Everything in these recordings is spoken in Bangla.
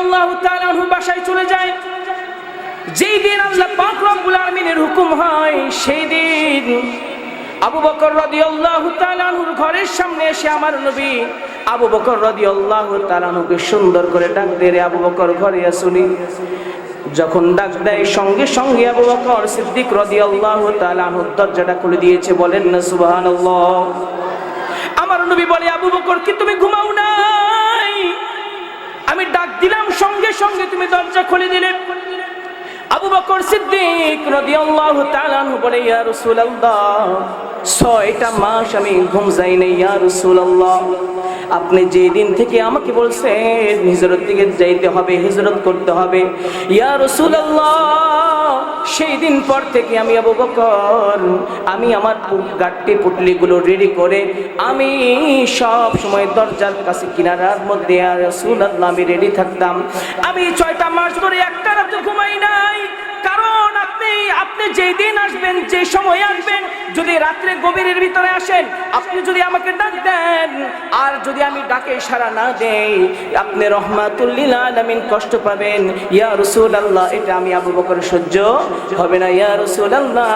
আল্লাহ হুকুম হয়, সেই দিন আবু ঘরের সামনে আবু সুন্দর করে ডাক দিয়ে আবু বকর, ঘরে আসুনি যখন ডাক দেয়, সঙ্গে সঙ্গে আবু বকর সিদ্দিক তাআলা আনহুর দরজাটা খুলে দিয়েছে, বলেন না, সুবহানাল্লাহ। আমার নবী বলে, আবু বকর, কি তুমি ঘুমাও নাই আমি ডাক দিলাম সঙ্গে সঙ্গে, তুমি দরজা খুলে দিলে। আবু বকর সিদ্দিক রাদিয়াল্লাহু তাআলা বলে, ইয়া রাসূলুল্লাহ, ছয়টা মাস আমি ঘুম যাই নাই, ইয়া রাসূলুল্লাহ। আপনি যেই দিন থেকে আমাকে বলছেন, হিজরত দিকে যাইতে হবে, হিজরত করতে হবে। ইয়া রাসূলুল্লাহ সেই দিন পর থেকে আমি আবু বকর, আমি আমার গাট্টি পুটলিগুলো রেডি করে আমি সব সময় দরজার কাছে কিনারার মধ্যে আর সুনাদ আমি রেডি থাকতাম। আমি ছয়টা মাস ধরে একটা রাত্রে ঘুমাই নাই। দিন যে সময় আসবেন, যদি রাত্রে গভীরের ভিতরে আসেন, আপনি যদি আমাকে ডাক দেন, আর যদি আমি ডাকে সাড়া না দেই, আপনি রহমাতুল্লিল আলামিন কষ্ট পাবেন। ইয়া রাসূলুল্লাহ, এটা আমি আবু বকর সহ্য হবে না। ইয়া রাসূলুল্লাহ,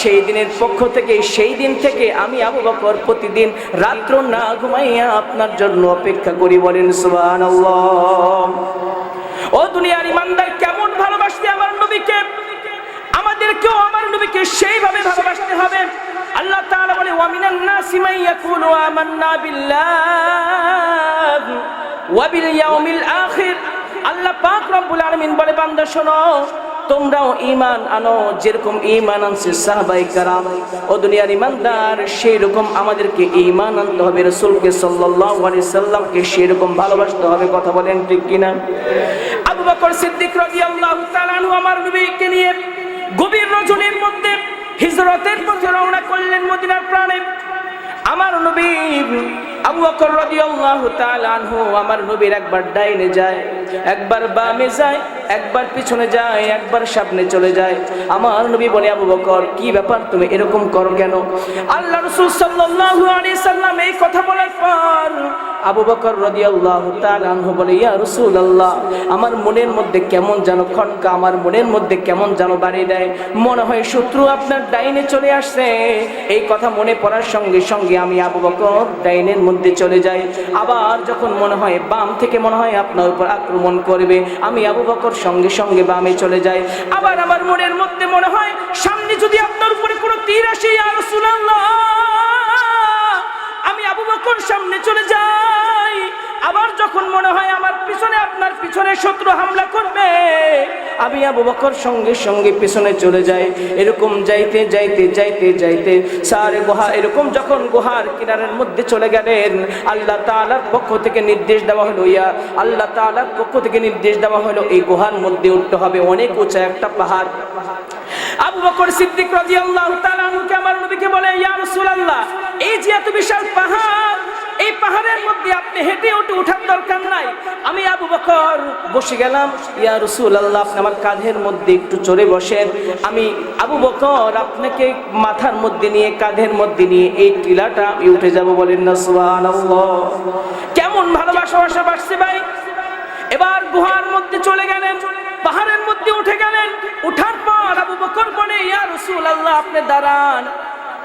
সেই দিনের পক্ষ থেকে, সেই দিন থেকে আমি আবু বকর প্রতিদিন রাত্র না ঘুমাইয়া আপনার জন্য অপেক্ষা করি বলেন, সুবহানাল্লাহ। ও দুনিয়ার ইমানদার কেমন ভালোবাসতে আমার নবীকে আমাদেরকেও আমার নবীকে সেইভাবে ভালোবাসতে হবে। আল্লাহ তাআলা বলে, ওয়া মিনান নাসি মান ইয়াকুলু আমান্না বিল্লাহ ওয়া বিল ইয়াউমিল আখির। আল্লাহ পাক রব্বুল আলামিন বলে, বান্দা, শোনো, তোমরাও ঈমান আনো, যেরকম ঈমান আনছে সাহাবাই কারাম। ও দুনিয়ার ঈমানদার সেই রকম আমাদেরকে ঈমান আনতে হবে। রাসূলকে সাল্লাল্লাহু আলাইহি সাল্লামকে সেই রকম ভালোবাসতে হবে। কথা বলেন ঠিক কিনা? আবু বকর সিদ্দিক রাদিয়াল্লাহু তাআলা আমার নবীকে নিয়ে গভীর রজনীর মধ্যে হিজরতের মধ্যে রওনা করলেন মদিনার প্রাণে। আমার নবী আবু বকর রাদিয়াল্লাহু তাআলা আনহু আমার নবীর একবার ডাইনে যায়, একবার বামে যায় একবার পিছনে যায়, একবার সামনে চলে যায়। আমার নবী বলে, আবু বকর, কি ব্যাপার? তুমি এরকম করো কেন? আল্লাহ রাসূল সাল্লাল্লাহু আলাইহি সাল্লাম এই কথা বলার পর। আবু বকর রাদিয়াল্লাহু তাআলা আনহু বলে, ইয়া রাসূলুল্লাহ, আমার মনের মধ্যে কেমন যেন খটকা, আমার মনের মধ্যে কেমন যেন বাড়ি দেয়। মনে হয় শত্রু আপনার ডাইনে চলে আসছে। এই কথা মনে পড়ার সঙ্গে সঙ্গে আমি আবু বকর ডাইনের মধ্যে চলে যাই। আবার যখন মনে হয় বাম থেকে মনে হয় আপনার উপর আক্রমণ করবে, আমি আবু বকর সঙ্গে সঙ্গে বামে চলে যায়। আবার আমার মনের মধ্যে মনে হয়, সামনে যদি আপনার উপরে কোনো তীর আসে আর আমি আবু বকর সামনে চলে যাই। আবার যখন মনে হয় আমার পিছনে আপনার পিছনে শত্রু হামলা করবে, আমি আবু বকর সঙ্গে সঙ্গে পিছনে চলে যাই। এরকম যাইতে যাইতে যাইতে যাইতে সারে গুহা, এরকম যখন গুহার কিনারের মধ্যে চলে গেলেন, আল্লাহ তাআলার পক্ষ থেকে নির্দেশ দেওয়া হলো, ইয়া আল্লাহ তাআলার পক্ষ থেকে নির্দেশ দেওয়া হলো, এই গুহার মধ্যে উঠতে হবে, অনেক উঁচা একটা পাহাড়। আবু বকর সিদ্দিক তাআলা আনহুকে, আমার নবীকে বলে, ইয়া রাসূলুল্লাহ, এই যে এত বিশাল পাহাড় এই পাহাড়ের মধ্যে আপনি হেঁটে উঠে উঠার দরকার নাই। আমি আবু বকর বসে গেলাম, ইয়া রাসূলুল্লাহ, আপনি আমার কাঁধের মধ্যে একটু চড়ে বসেন। আমি আবু বকর, আপনাকে মাথার মধ্যে নিয়ে, কাঁধের মধ্যে নিয়ে এই টিলাটা আমি উঠে যাব বলেন না, সুবহানাল্লাহ। কেমন ভালোবাসা বাসা বাড়ছে ভাই। এবার গুহার মধ্যে চলে গেলেন, পাহাড়ের মধ্যে উঠে গেলেন। উঠার পর আবু বকর বলে, ইয়া রসুল আল্লাহ আপনি দাঁড়ান।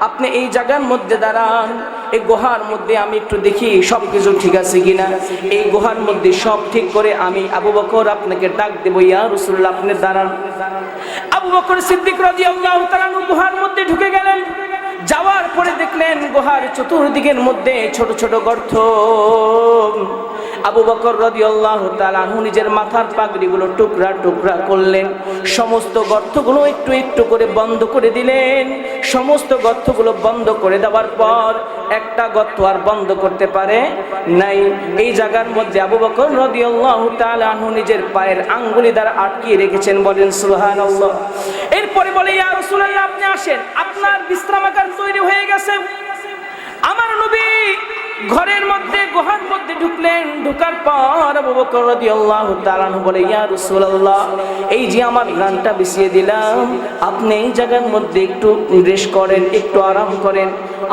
আপনি এই জায়গার মধ্যে দাঁড়ান, এই গুহার মধ্যে আমি একটু দেখি সব কিছু ঠিক আছে কিনা। এই গুহার মধ্যে সব ঠিক করে আমি আবু বকর আপনাকে ডাক দেব, ইয়া রসুল্লাহ আপনি দাঁড়ান। আবু বকর সিদ্দিক রাদিয়াল্লাহু তাআলা গুহার মধ্যে ঢুকে গেলেন। যাওয়ার পরে দেখলেন গুহার চতুর্দিকের মধ্যে ছোট ছোট গর্ত। আবু বকর রাদিয়াল্লাহু তাআলা আনহু নিজের মাথার পাগড়িগুলো টুকরা টুকরা করলেন। সমস্ত গর্তগুলো একটু একটু করে বন্ধ করে দিলেন। সমস্ত গর্তগুলো বন্ধ করে দেওয়ার পর একটা গর্ত আর বন্ধ করতে পারে নাই। এই জায়গার মধ্যে আবু বকর রাদিয়াল্লাহু তাআলা আনহু নিজের পায়ের আঙ্গুলি দ্বারা আটকিয়ে রেখেছেন, বলেন সুবহানাল্লাহ। এরপরে বলে আপনি আসেন। আপনার বিশ্রামাগার তৈরি হয়ে গেছে। আমার নবী ঘরের মধ্যে গুহার মধ্যে ঢুকলেন। ঢুকার পর আবু বকর রাদিয়াল্লাহু তাআলা বলে, ইয়া রাসূলুল্লাহ, এই যে আমার গানটা বিছিয়ে দিলাম, আপনি এই জায়গার মধ্যে একটু করেন, একটু আরাম করেন।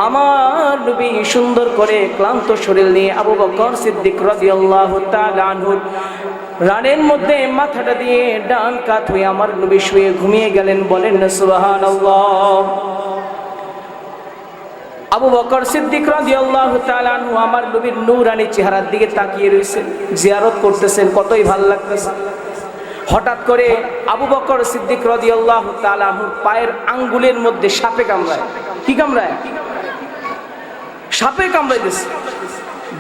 আমার নবী সুন্দর করে ক্লান্ত শরীর নিয়ে আবু বকর সিদ্দিক রাদিয়াল্লাহু তাআলা রানের মধ্যে মাথাটা দিয়ে ডান কাত হয়ে আমার নবী শুয়ে ঘুমিয়ে গেলেন। বলেন, সুবহানাল্লাহ। আবু বকর সিদ্দিক আমার নবীর নূরানি চেহারার দিকে তাকিয়ে রয়েছেন জিয়ারত করতেছেন, কতই ভালো লাগতেছে। হঠাৎ করে আবু বকর সিদ্দিক রাদিয়াল্লাহু তাআলা আনহুর পায়ের আঙ্গুলের মধ্যে সাপে কামড়ায়। কি কামড়ায়? সাপে কামড়াইতেছে।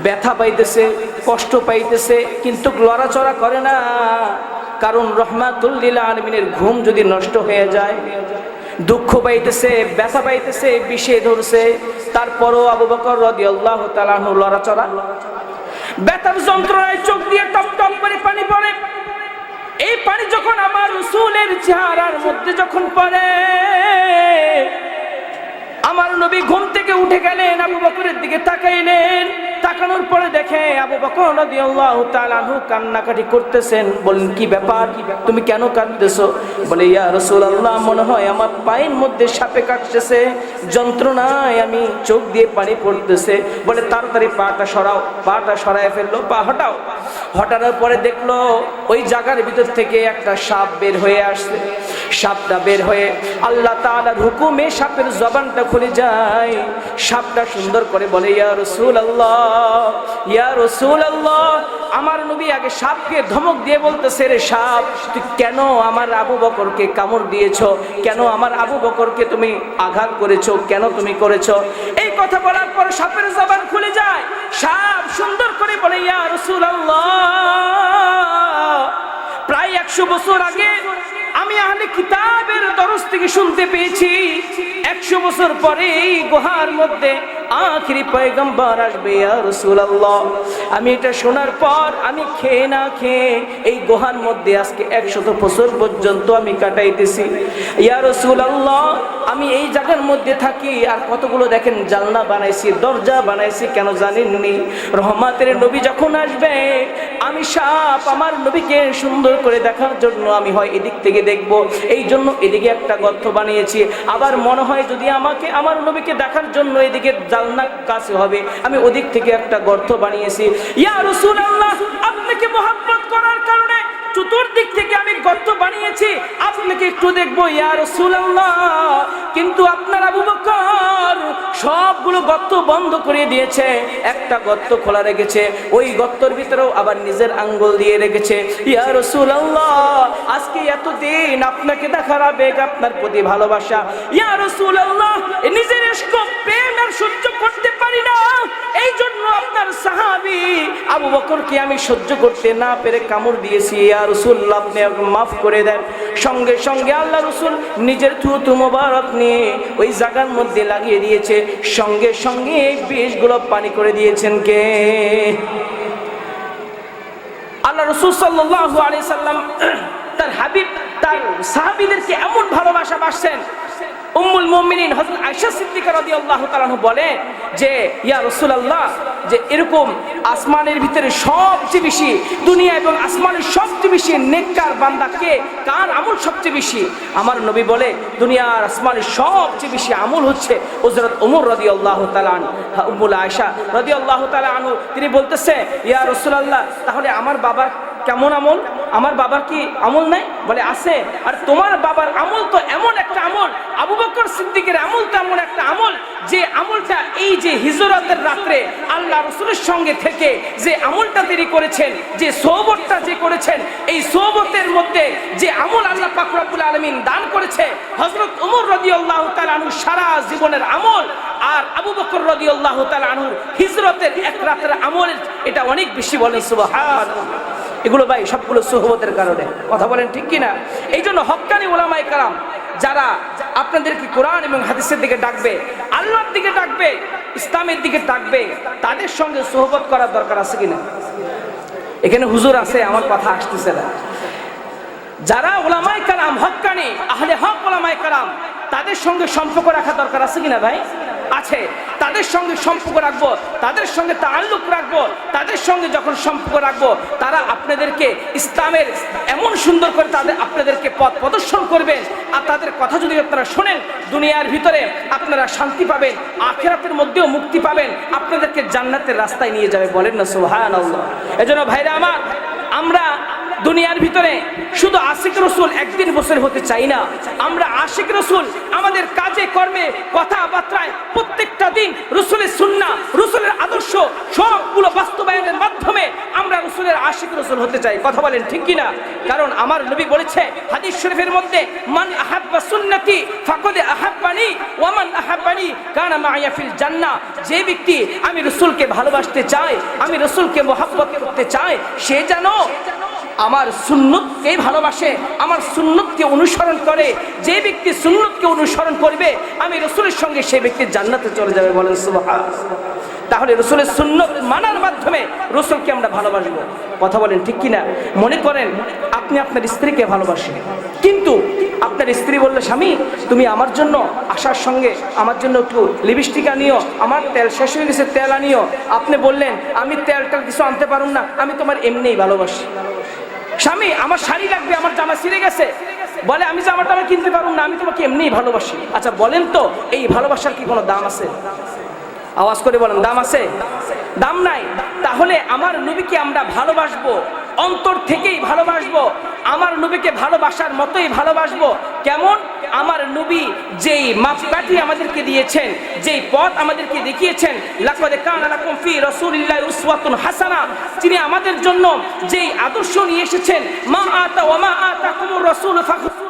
ব্যথা পাইতেছে, কষ্ট পাইতেছে, কিন্তু লড়াচড়া করে না। কারণ রহমাতুল্লিল আলমিনের ঘুম যদি নষ্ট হয়ে যায় দুঃখ পাইতেছে, ব্যথা পাইতেছে বিষে ধরছে তারপরও আবু বকর রদি আল্লাহ তালাহু লড়াচড়া। ব্যথার যন্ত্রণায় চোখ দিয়ে টপ টপ করে পানি পড়ে। এই পানি যখন আমার রসুলের চেহারার মধ্যে যখন পড়ে, আমার নবী ঘুম থেকে উঠে গেলেন, আবু বকরের দিকে তাকাইলেন। তাকানোর পরে দেখে আবু বকর রাদিয়াল্লাহু তাআলা কান্নাকাটি করতেছেন। বলেন কি ব্যাপার? তুমি কেন কাঁদতেছো? বলে, ইয়া রাসূলুল্লাহ, মনে হয় আমার পায়ের মধ্যে সাপে কাটতেছে, যন্ত্রণায় আমি চোখ দিয়ে পানি পড়তেছে। বলে, তাড়াতাড়ি পাটা সরাও, পাটা সরায় ফেলল, পা হটাও। হটানোর পরে দেখল, ওই জায়গার ভিতর থেকে একটা সাপ বের হয়ে আসছে। সাপটা বের হয়ে আল্লাহ তাআলার হুকুমে সাপের জবানটা খুলে যায়। সাপটা সুন্দর করে বলে, ইয়া রসুল আল্লাহ ইয়া রসুল আল্লাহ আমার নবী আগে সাপকে ধমক দিয়ে বলতেছে, রে সাপ, তুই কেন আমার আবু বকরকে কামড় দিয়েছ? কেন আমার আবু বকরকে তুমি আঘাত করেছ? কেন তুমি করেছ? এই কথা বলার পর সাপের জবান খুলে যায়। সাপ সুন্দর করে বলে, ইয়া রাসূলুল্লাহ। প্রায় একশো বছর আগে আমি আহলে কিতাবের দরস থেকে শুনতে পেয়েছি। একশো বছর পরে এই গুহার মধ্যে আখিরি পয়গম্বর আসবে আমি এটা শোনার পর আমি খেয়ে না খেয়ে এই গুহার মধ্যে আজকে একশত বছর পর্যন্ত আমি কাটাইতেছি। ইয়া রাসূলুল্লাহ, আমি এই জায়গার মধ্যে থাকি আর কতগুলো দেখেন জানলা বানাইছি, দরজা বানাইছি, কেন জানেননি? রহমাতের নবী যখন আসবে, আমি সাপ আমার নবীকে সুন্দর করে দেখার জন্য আমি হয় এদিক থেকে দেখব। এই জন্য এদিকে একটা গর্ত বানিয়েছি। আবার মনে হয় যদি আমাকে, আমার নবীকে দেখার জন্য এদিকে জালনা কাছে হবে। আমি ওদিক থেকে একটা গর্ত বানিয়েছি। ইয়া রাসূলুল্লাহ, আপনাকে মোহাম্মত করার কারণে চতুর্দিক থেকে আমি গর্ত বানিয়েছি। আপনাকে একটু দেখব, ইয়া রাসূলুল্লাহ। কিন্তু আপনার আবু বকর সবগুলো গর্ত বন্ধ করে দিয়েছে। একটা গর্ত খোলা রেখেছে, ওই গর্তর ভিতরেও আবার নিজের আঙ্গুল দিয়ে রেখেছে। ইয়া রসুল্লাহ আজকে এতদিন আপনাকে দেখার আবেগ, আপনার প্রতি ভালোবাসা। ইয়া রসুল্লাহ নিজের প্রেম আর সহ্য করতে পারি না। এই জন্য আপনার সাহাবী আবু বকরকে আমি সহ্য করতে না পেরে কামড় দিয়েছি। ইয়া রাসূলুল্লাহ, আপনি মাফ করে দেন। সঙ্গে সঙ্গে আল্লাহ রসুল নিজের থুতু মোবারক নিয়ে ওই জায়গার মধ্যে লাগিয়ে দিয়েছে। সঙ্গে সঙ্গে এই বিষগুলো পানি করে দিয়েছেন কে? আল্লাহ রসুল সাল্লাল্লাহু আলাইহি সাল্লাম তার হাবিব, তার সাহাবীদেরকে এমন ভালোবাসা বাসছেন উম্মুল মুমিনিন হযরত আয়েশা সিদ্দিকা রাদিয়াল্লাহু তাআলা যে, ইয়া রাসূলুল্লাহ, যে এরকম আসমানের ভিতরে সবচেয়ে বেশি দুনিয়া এবং আসমানের সবচেয়ে বেশি নেককার বান্দা কে? কার আমল সবচেয়ে বেশি? আমার নবী বলে, দুনিয়ার আসমানের সবচেয়ে বেশি আমল হচ্ছে হযরত ওমর রাদিয়াল্লাহু তাআলা আনহু। উম্মুল আয়েশা রাদিয়াল্লাহু তাআলা আনহু, তিনি বলতেছে, ইয়া রাসূলুল্লাহ, তাহলে আমার বাবার কেমন আমল? আমার বাবার কি আমল নাই? বলে, আছে। আর তোমার বাবার আমল তো এমন একটা আমল, আবু বকর সিদ্দিকের আমল তো এমন একটা আমল, যে আমলটা এই যে হিজরতের রাত্রে আল্লাহ রসুলের সঙ্গে থেকে যে আমলটা তিনি করেছেন, যে সোহবতটা যে করেছেন, এই সোহবতের মধ্যে যে আমল আল্লাহ পাকুরাবুল আলমিন দান করেছে হজরত উমর রদি আল্লাহ তালু সারা জীবনের আমল, আর আবু বকর রদি আল্লাহ তালু হিজরতের এক রাতের আমল এটা অনেক বেশি বলেন সুবাহ এগুলো ভাই সবগুলো সুহবতের কারণে। কথা বলেন ঠিক কিনা? এই জন্য হকানি ওলামাই কালাম যারা আপনাদেরকে কোরআন এবং হাদিসের দিকে ডাকবে, আল্লাহর দিকে ডাকবে, ইসলামের দিকে ডাকবে, তাদের সঙ্গে সোহবত করার দরকার আছে কিনা? এখানে হুজুর আছে, আমার কথা আসতেছে না। যারা ওলামাই কালাম হকানি আহলে হক ওলামাই কালাম তাদের সঙ্গে সম্পর্ক রাখা দরকার আছে কিনা ভাই? আছে, তাদের সঙ্গে সম্পর্ক রাখব, তাদের সঙ্গে তাল্লুক রাখব, তাদের সঙ্গে যখন সম্পর্ক রাখব, তারা আপনাদেরকে ইসলামের এমন সুন্দর করে তাদের আপনাদেরকে পথ প্রদর্শন করবেন। আর তাদের কথা যদি আপনারা শোনেন, দুনিয়ার ভিতরে আপনারা শান্তি পাবেন, আখেরাতের মধ্যেও মুক্তি পাবেন, আপনাদেরকে জান্নাতের রাস্তায় নিয়ে যাবে বলেন না সুহান এজন্য ভাইরা আমার, আমরা দুনিয়ার ভিতরে শুধু আশিক রসুল একদিন বছর হতে চাই না। আমরা আশিক রসুল আমাদের কাজে, কর্মে, কথাবার্তায় প্রত্যেকটা দিন রসুলের সুন্না রসুলের আদর্শ সবগুলো বাস্তবায়নের মাধ্যমে আমরা রসুলের আশিক রসুল হতে চাই। কথা বলেন ঠিক কিনা? কারণ আমার নবী বলেছে হাদিস শরীফের মধ্যে, মান আহাব্বা সুন্নতি ফাকদে আহাব্বানি ওয়ামান আহাব্বানি কানা মাইয়া ফিল জান্নাহ। যে ব্যক্তি আমি রসুলকে ভালোবাসতে চাই, আমি রসুলকে মোহাব্বত করতে চাই, সে যেন আমার সুন্নতকে ভালোবাসে, আমার সুন্নতকে অনুসরণ করে, যে ব্যক্তি সুন্নতকে অনুসরণ করবে, আমি রসুলের সঙ্গে সেই ব্যক্তি জান্নাতে চলে যাবে বলেন তাহলে রসুলের সুন্নত মানার মাধ্যমে রসুলকে আমরা ভালোবাসবো। কথা বলেন ঠিক কিনা? মনে করেন, আপনি আপনার স্ত্রীকে ভালোবাসেন। কিন্তু আপনার স্ত্রী বলল, স্বামী, তুমি আমার জন্য আসার সঙ্গে আমার জন্য একটু লিপস্টিক আনিও, আমার তেল শেষ হয়ে গেছে, তেল আনিও। আপনি বললেন, আমি তেলটা কিছু আনতে পারুন না, আমি তোমার এমনিই ভালোবাসি। স্বামী, আমার শাড়ি লাগবে, আমার জামা ছিঁড়ে গেছে। বলে, আমি জামা টামা কিনতে পারুন না, আমি তোমাকে এমনিই ভালোবাসি। আচ্ছা বলেন তো, এই ভালোবাসার কি কোনো দাম আছে? আওয়াজ করে বলেন, দাম আছে? দাম নাই। তাহলে আমার নবীকে আমরা ভালোবাসবো, অন্তর থেকেই ভালোবাসবো, আমার নবীকে ভালোবাসার মতোই ভালোবাসবো। কেমন? আমার নবী যেই মাপকাঠি আমাদেরকে দিয়েছেন, যেই পথ আমাদেরকে দেখিয়েছেন, লাকাদে কানা লাকুম ফি রাসূলিল্লাহি উসওয়াতুন হাসানা, তিনি আমাদের জন্য যেই আদর্শ নিয়ে এসেছেন, মা আতা ওয়া মা আতাকুমুর রাসূল ফাখুযু